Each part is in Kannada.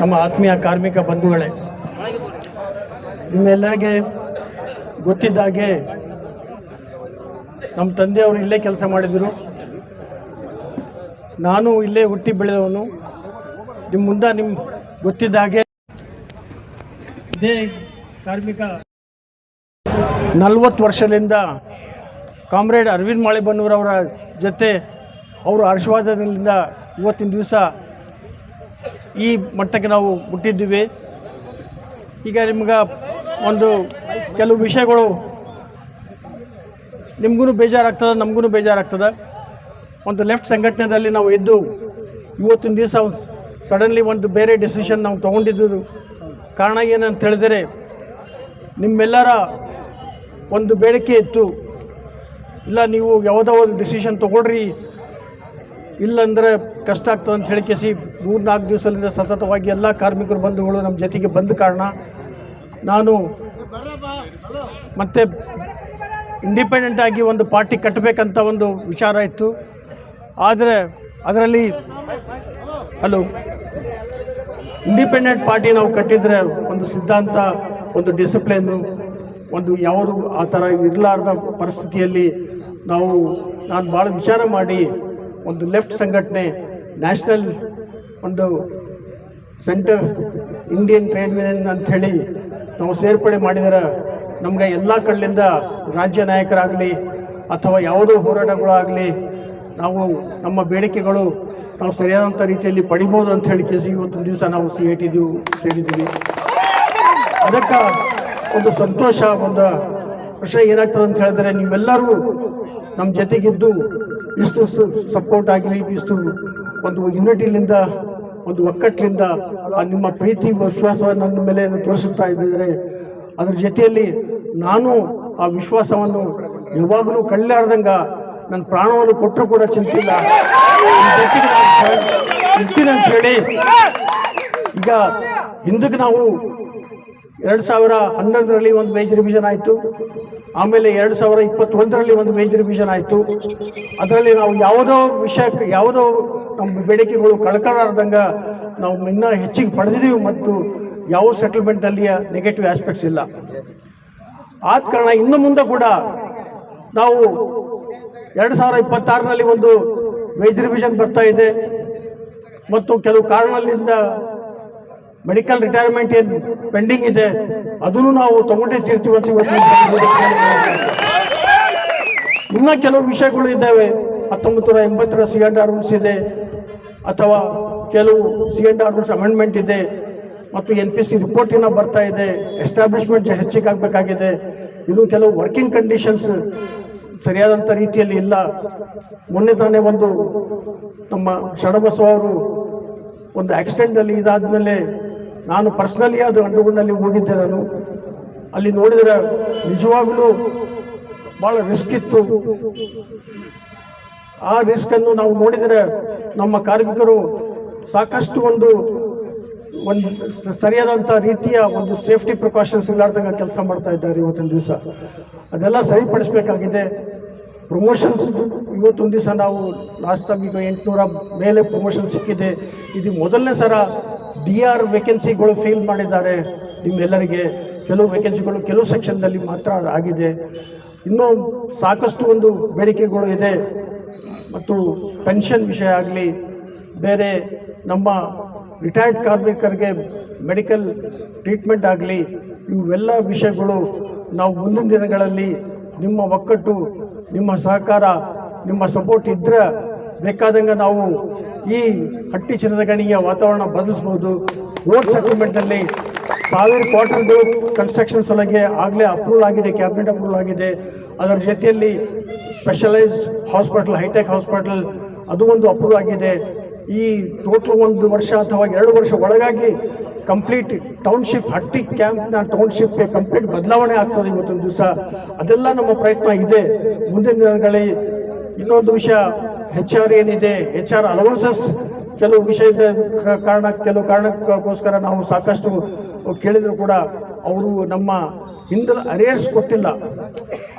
ನಮ್ಮ ಆತ್ಮೀಯ ಕಾರ್ಮಿಕ ಬಂಧುಗಳೇ, ನಿಮ್ಮೆಲ್ಲರಿಗೆ ಗೊತ್ತಿದ್ದ ಹಾಗೆ ನಮ್ಮ ತಂದೆಯವರು ಇಲ್ಲೇ ಕೆಲಸ ಮಾಡಿದರು. ನಾನು ಇಲ್ಲೇ ಹುಟ್ಟಿ ಬೆಳೆದವನು. ನಿಮ್ಮ ಮುಂದೆ ನಿಮ್ಮ ಗೊತ್ತಿದ್ದ ಹಾಗೆ ಇದೇ ಕಾರ್ಮಿಕ. ನಲ್ವತ್ತು ವರ್ಷದಿಂದ ಕಾಮ್ರೇಡ್ ಅರವಿಂದ್ ಮಾಳಿಬನ್ನೂರವರ ಜೊತೆ ಅವರು ಆಶೀರ್ವಾದದಿಂದ ಇವತ್ತಿನ ದಿವಸ ಈ ಮಟ್ಟಕ್ಕೆ ನಾವು ಮುಟ್ಟಿದ್ದೀವಿ ಈಗ ನಿಮ್ಗೆ ಒಂದು ಕೆಲವು ವಿಷಯಗಳು ನಿಮ್ಗೂ ಬೇಜಾರಾಗ್ತದೆ ನಮಗೂ ಬೇಜಾರಾಗ್ತದೆ. ಒಂದು ಲೆಫ್ಟ್ ಸಂಘಟನೆಯಲ್ಲಿ ನಾವು ಇದ್ದು ಇವತ್ತಿನ ದಿವಸ ಸಡನ್ಲಿ ಒಂದು ಬೇರೆ ಡಿಸಿಷನ್ ನಾವು ತೊಗೊಂಡಿದ್ದು. ಕಾರಣ ಏನಂತ ಹೇಳಿದರೆ, ನಿಮ್ಮೆಲ್ಲರ ಒಂದು ಬೇಡಿಕೆ ಇತ್ತು. ಇಲ್ಲ, ನೀವು ಯಾವುದೋ ಒಂದು ಡಿಸಿಷನ್ ತೊಗೊಳ್ರಿ ಇಲ್ಲಂದರೆ ಕಷ್ಟ ಆಗ್ತದೆ ಅಂತ ಹೇಳಿ ಕೇಸಿ ಮೂರು ನಾಲ್ಕು ದಿವಸದಿಂದ ಸತತವಾಗಿ ಎಲ್ಲ ಕಾರ್ಮಿಕರು ಬಂಧುಗಳು ನಮ್ಮ ಜೊತೆಗೆ ಬಂದ ಕಾರಣ ನಾನು ಮತ್ತೆ ಇಂಡಿಪೆಂಡೆಂಟ್ ಆಗಿ ಒಂದು ಪಾರ್ಟಿ ಕಟ್ಟಬೇಕಂತ ಒಂದು ವಿಚಾರ ಇತ್ತು. ಆದರೆ ಅದರಲ್ಲಿ ಹಲೋ ಇಂಡಿಪೆಂಡೆಂಟ್ ಪಾರ್ಟಿ ನಾವು ಕಟ್ಟಿದರೆ ಒಂದು ಸಿದ್ಧಾಂತ, ಒಂದು ಡಿಸಿಪ್ಲಿನ್ನು ಒಂದು ಯಾವುದು ಆ ಥರ ಇರಲಾರ್ದ ಪರಿಸ್ಥಿತಿಯಲ್ಲಿ ನಾವು, ನಾನು ಭಾಳ ವಿಚಾರ ಮಾಡಿ ಒಂದು ಲೆಫ್ಟ್ ಸಂಘಟನೆ, ನ್ಯಾಷನಲ್ ಒಂದು ಸೆಂಟರ್, ಇಂಡಿಯನ್ ಟ್ರೇಡ್ ಯೂನಿಯನ್ ಅಂಥೇಳಿ ನಾವು ಸೇರ್ಪಡೆ ಮಾಡಿದರೆ, ನಮಗೆ ಎಲ್ಲ ಕಡೆಯಿಂದ ರಾಜ್ಯ ನಾಯಕರಾಗಲಿ ಅಥವಾ ಯಾವುದೋ ಹೋರಾಟಗಳಾಗಲಿ ನಾವು ನಮ್ಮ ಬೇಡಿಕೆಗಳು ನಾವು ಸರಿಯಾದಂಥ ರೀತಿಯಲ್ಲಿ ಪಡಿಬೋದು ಅಂತ ಹೇಳಿ ಕೇಸಿ ಇವತ್ತೊಂದು ದಿವಸ ನಾವು ಸಿ ಐ ಟಿ ಸೇರಿದ್ದೀವಿ. ಅದಕ್ಕೆ ಒಂದು ಸಂತೋಷ, ಒಂದು ವಿಷಯ ಏನಾಗ್ತದೆ ಅಂತ ಹೇಳಿದ್ರೆ ನೀವೆಲ್ಲರೂ ನಮ್ಮ ಜೊತೆಗಿದ್ದು ಇಷ್ಟು ಸಪೋರ್ಟ್ ಆಗಲಿ, ಇಷ್ಟು ಒಂದು ಯುನಿಟಿಲಿಂದ ಒಂದು ಒಕ್ಕಟ್ಟಿನಿಂದ ನಿಮ್ಮ ಪ್ರೀತಿ ವಿಶ್ವಾಸ ನನ್ನ ಮೇಲೆ ತೋರಿಸುತ್ತಾ ಇದ್ದಿದ್ರೆ, ಅದ್ರ ಜೊತೆಯಲ್ಲಿ ನಾನು ಆ ವಿಶ್ವಾಸವನ್ನು ಯಾವಾಗಲೂ ಕಳ್ಳಾರ್ದಂಗ ನನ್ನ ಪ್ರಾಣವನ್ನು ಕೊಟ್ಟರು ಕೂಡ ಚಿಂತಿಲ್ಲ. ಇರ್ತೀನಿ ಅಂತ ಹೇಳಿ, ಈಗ ಹಿಂದಕ್ಕೆ ನಾವು ಎರಡು ಸಾವಿರ ಹನ್ನೊಂದರಲ್ಲಿ ಒಂದು ವೇಜ್ ರಿವಿಷನ್ ಆಯಿತು. ಆಮೇಲೆ ಎರಡು ಸಾವಿರ ಇಪ್ಪತ್ತೊಂದರಲ್ಲಿ ಒಂದು ವೇಜ್ ರಿವಿಷನ್ ಆಯಿತು. ಅದರಲ್ಲಿ ನಾವು ಯಾವುದೋ ವಿಷಯಕ್ಕೆ ಯಾವುದೋ ನಮ್ಮ ಬೇಡಿಕೆಗಳು ಕಳ್ಕೊಳ್ಳಾರ್ದಂಗೆ ನಾವು ಇನ್ನೂ ಹೆಚ್ಚಿಗೆ ಪಡೆದಿದ್ದೀವಿ ಮತ್ತು ಯಾವ ಸೆಟಲ್ಮೆಂಟ್ನಲ್ಲಿಯ ನೆಗೆಟಿವ್ ಆಸ್ಪೆಕ್ಟ್ಸ್ ಇಲ್ಲ. ಆದ ಕಾರಣ ಇನ್ನು ಮುಂದೆ ಕೂಡ ನಾವು ಎರಡು ಸಾವಿರ ಇಪ್ಪತ್ತಾರರಲ್ಲಿ ಒಂದು ವೇಜ್ ರಿವಿಷನ್ ಬರ್ತಾ ಇದೆ. ಮತ್ತು ಕೆಲವು ಕಾರಣಗಳಿಂದ ಮೆಡಿಕಲ್ ರಿಟೈರ್ಮೆಂಟ್ ಏನು ಪೆಂಡಿಂಗ್ ಇದೆ, ಅದನ್ನು ನಾವು ತಗೊಂಡೇ ತೀರ್ತೀವಿ ಇನ್ನ ಕೆಲವು ವಿಷಯಗಳು ಇದ್ದಾವೆ. ಹತ್ತೊಂಬತ್ತು ನೂರ ಎಂಬತ್ತರ ಸಿ ಎನ್ ಆರ್ ರೂಲ್ಸ್ ಇದೆ, ಅಥವಾ ಕೆಲವು C N R rules amendment ಇದೆ, ಮತ್ತು ಎನ್ ಪಿ ಸಿ ರಿಪೋರ್ಟ್ ಏನೋ ಬರ್ತಾ ಇದೆ ಎಸ್ಟಾಬ್ಲಿಷ್ಮೆಂಟ್ ಹೆಚ್ಚಿಗೆ ಆಗಬೇಕಾಗಿದೆ ಇನ್ನು ಕೆಲವು ವರ್ಕಿಂಗ್ ಕಂಡೀಷನ್ಸ್ ಸರಿಯಾದಂಥ ರೀತಿಯಲ್ಲಿ ಇಲ್ಲ. ಮೊನ್ನೆ ತಾನೇ ಒಂದು ನಮ್ಮ ಶರಣಬಸವ ಅವರು ಒಂದು ಆಕ್ಸಿಡೆಂಟಲ್ಲಿ ಇದಾದ್ಮೇಲೆ ನಾನು ಪರ್ಸ್ನಲಿ ಅದು ಅಂಡರ್ಗ್ರೌಂಡಲ್ಲಿ ಹೋಗಿದ್ದೆ ನಾನು ಅಲ್ಲಿ ನೋಡಿದರೆ ನಿಜವಾಗಲೂ ಭಾಳ ರಿಸ್ಕ್ ಇತ್ತು. ಆ ರಿಸ್ಕನ್ನು ನಾವು ನೋಡಿದರೆ ನಮ್ಮ ಕಾರ್ಮಿಕರು ಸಾಕಷ್ಟು ಒಂದು ಒಂದು ಸರಿಯಾದಂಥ ರೀತಿಯ ಒಂದು ಸೇಫ್ಟಿ ಪ್ರಿಕಾಷನ್ಸ್ ಇಲ್ಲಾರ್ದಂಗೆ ಕೆಲಸ ಮಾಡ್ತಾ ಇದ್ದಾರೆ ಇವತ್ತಿನ ದಿವಸ. ಅದೆಲ್ಲ ಸರಿಪಡಿಸಬೇಕಾಗಿದೆ. ಪ್ರಮೋಷನ್ಸ್ ಇವತ್ತೊಂದು ದಿವಸ ನಾವು ಲಾಸ್ಟ್ ಟೈಮ್ ಈಗ ಎಂಟುನೂರ ಮೇಲೆ ಪ್ರಮೋಷನ್ ಸಿಕ್ಕಿದೆ. ಇದು ಮೊದಲನೇ ಸಲ ಡಿ ಆರ್ ವೇಕೆನ್ಸಿಗಳು ಫೀಲ್ ಮಾಡಿದ್ದಾರೆ. ನಿಮ್ಮೆಲ್ಲರಿಗೆ ಕೆಲವು ವೇಕೆನ್ಸಿಗಳು ಕೆಲವು ಸೆಕ್ಷನ್ನಲ್ಲಿ ಮಾತ್ರ ಆಗಿದೆ. ಇನ್ನೂ ಸಾಕಷ್ಟು ಒಂದು ಬೇಡಿಕೆಗಳು ಇದೆ. ಮತ್ತು ಪೆನ್ಷನ್ ವಿಷಯ ಆಗಲಿ, ಬೇರೆ ನಮ್ಮ ರಿಟೈರ್ಡ್ ಕಾರ್ಮಿಕರಿಗೆ ಮೆಡಿಕಲ್ ಟ್ರೀಟ್ಮೆಂಟ್ ಆಗಲಿ, ಇವೆಲ್ಲ ವಿಷಯಗಳು ನಾವು ಮುಂದಿನ ದಿನಗಳಲ್ಲಿ ನಿಮ್ಮ ಒಕ್ಕಟ್ಟು, ನಿಮ್ಮ ಸಹಕಾರ, ನಿಮ್ಮ ಸಪೋರ್ಟ್ ಇದ್ದರೆ ಬೇಕಾದಂಗೆ ನಾವು ಈ ಹಟ್ಟಿ ಚಿನ್ನದ ಗಣಿಯ ವಾತಾವರಣ ಬದಲಿಸಬಹುದು. ರೋಡ್ ಸೆಟಲ್ಮೆಂಟಲ್ಲಿ ಸಾವಿರ ಕ್ವಾರ್ಟರ್ಗಳು ಕನ್ಸ್ಟ್ರಕ್ಷನ್ ಸಲಹೆ ಆಗಲೇ ಅಪ್ರೂವಲ್ ಆಗಿದೆ ಕ್ಯಾಬಿನೆಟ್ ಅಪ್ರೂವಲ್ ಆಗಿದೆ. ಅದರ ಜೊತೆಯಲ್ಲಿ ಸ್ಪೆಷಲೈಸ್ ಹಾಸ್ಪಿಟಲ್ ಹೈಟೆಕ್ ಹಾಸ್ಪಿಟಲ್ ಅದು ಒಂದು ಅಪ್ರೂವ್ ಆಗಿದೆ. ಈ ಟೋಟಲ್ ಒಂದು ವರ್ಷ ಅಥವಾ ಎರಡು ವರ್ಷ ಒಳಗಾಗಿ ಕಂಪ್ಲೀಟ್ ಟೌನ್ಶಿಪ್ ಹಟ್ಟಿ ಕ್ಯಾಂಪ್ನ ಟೌನ್ಶಿಪ್ಗೆ ಕಂಪ್ಲೀಟ್ ಬದಲಾವಣೆ ಆಗ್ತದೆ ಇವತ್ತೊಂದು ದಿವಸ. ಅದೆಲ್ಲ ನಮ್ಮ ಪ್ರಯತ್ನ ಇದೆ. ಮುಂದಿನ ದಿನಗಳಲ್ಲಿ ಇನ್ನೊಂದು ವಿಷಯ ಹೆಚ್ ಆರ್ ಏನಿದೆ ಹೆಚ್ ಆರ್ ಅಲವನ್ಸಸ್ ಕೆಲವು ವಿಷಯದ ಕಾರಣ, ಕೆಲವು ಕಾರಣಕ್ಕೋಸ್ಕರ ನಾವು ಸಾಕಷ್ಟು ಕೇಳಿದ್ರು ಕೂಡ ಅವರು ನಮ್ಮ ಹಿಂದಿನ ಅರಿಯರ್ಸ್ ಕೊಟ್ಟಿಲ್ಲ.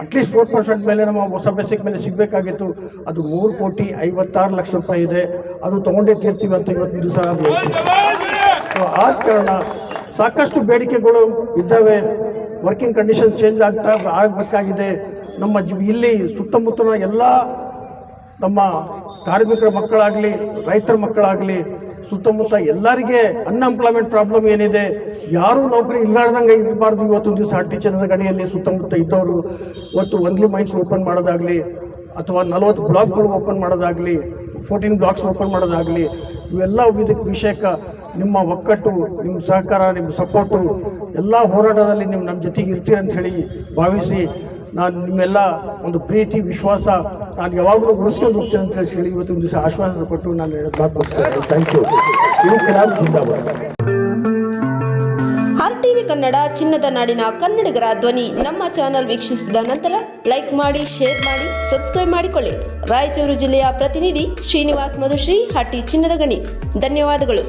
ಅಟ್ಲೀಸ್ಟ್ ಫೋರ್ ಪರ್ಸೆಂಟ್ ಮೇಲೆ ನಮ್ಮ ಹೊಸ ಬೇಸಿಕ್ ಮೇಲೆ ಸಿಗಬೇಕಾಗಿತ್ತು. ಅದು ಮೂರು ಕೋಟಿ ಐವತ್ತಾರು ಲಕ್ಷ ರೂಪಾಯಿ ಇದೆ. ಅದು ತೊಗೊಂಡೇ ತೀರ್ತೀವಿ ಅಂತ ಇವತ್ತು ದಿವಸ ಸೊ ಆದ ಕಾರಣ ಸಾಕಷ್ಟು ಬೇಡಿಕೆಗಳು ಇದ್ದಾವೆ. ವರ್ಕಿಂಗ್ ಕಂಡೀಷನ್ ಚೇಂಜ್ ಆಗ್ತಾ, ಆಗಬೇಕಾಗಿದೆ. ನಮ್ಮ ಇಲ್ಲಿ ಸುತ್ತಮುತ್ತಲಿನ ಎಲ್ಲ ನಮ್ಮ ಕಾರ್ಮಿಕರ ಮಕ್ಕಳಾಗಲಿ, ರೈತರ ಮಕ್ಕಳಾಗಲಿ, ಸುತ್ತಮುತ್ತ ಎಲ್ಲರಿಗೆ ಅನ್ಎಂಪ್ಲಾಯ್ಮೆಂಟ್ ಪ್ರಾಬ್ಲಮ್ ಏನಿದೆ, ಯಾರೂ ನೌಕರಿ ಇಲ್ಲಾರ್ದಂಗೆ ಇರಬಾರ್ದು. ಇವತ್ತೊಂದು ದಿವಸ ಹಟ್ಟಿ ಚಂದ್ರದ ಗಡಿಯಲ್ಲಿ ಸುತ್ತಮುತ್ತ ಇದ್ದವರು ಇವತ್ತು ಒಂದ್ಲಿ ಮೈನ್ಸ್ ಓಪನ್ ಮಾಡೋದಾಗಲಿ, ಅಥವಾ ನಲವತ್ತು ಬ್ಲಾಕ್ಗಳು ಓಪನ್ ಮಾಡೋದಾಗಲಿ ಫೋರ್ಟೀನ್ ಬ್ಲಾಕ್ಸ್ ಓಪನ್ ಮಾಡೋದಾಗಲಿ, ಇವೆಲ್ಲ ಇದಕ್ಕೆ ವಿಷಯಕ್ಕೆ ನಿಮ್ಮ ಒಕ್ಕಟ್ಟು, ನಿಮ್ಮ ಸಹಕಾರ, ನಿಮ್ಮ ಸಪೋರ್ಟು ಎಲ್ಲ ಹೋರಾಟದಲ್ಲಿ ನೀವು ನಮ್ಮ ಜೊತೆಗೆ ಇರ್ತೀರಂತ ಹೇಳಿ ಭಾವಿಸಿ ನಾನು ನಿಮ್ಮೆಲ್ಲ ಒಂದು ಪ್ರೀತಿ, ವಿಶ್ವಾಸ ನಾನು ಯಾವಾಗಲೂ ಉಳಿಸ್ಕೊಂಡು ಹೋಗ್ತೇನೆ ಅಂತ ಹೇಳಿ ಇವತ್ತೊಂದು ದಿವಸ ಆಶ್ವಾಸನೆ ಕೊಟ್ಟು ನಾನು ಹೇಳೋದು ಥ್ಯಾಂಕ್ ಯು ಇವು ಕೆಲವು ಜಿಂದಾಬಾದ್ ಟಿವಿ ಕನ್ನಡ ಚಿನ್ನದ ನಾಡಿನ ಕನ್ನಡಿಗರ ಧ್ವನಿ ನಮ್ಮ ಚಾನೆಲ್ ವೀಕ್ಷಿಸಿದ ನಂತರ ಲೈಕ್ ಮಾಡಿ, ಶೇರ್ ಮಾಡಿ, ಸಬ್ಸ್ಕ್ರೈಬ್ ಮಾಡಿಕೊಳ್ಳಿ. ರಾಯಚೂರು ಜಿಲ್ಲೆಯ ಪ್ರತಿನಿಧಿ ಶ್ರೀನಿವಾಸ್ ಮಧುಶ್ರೀ, ಹಟ್ಟಿ ಚಿನ್ನದ ಗಣಿ. ಧನ್ಯವಾದಗಳು.